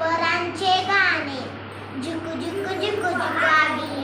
वरांचे गाणे. झुकू झुकू झुकू झुकाडी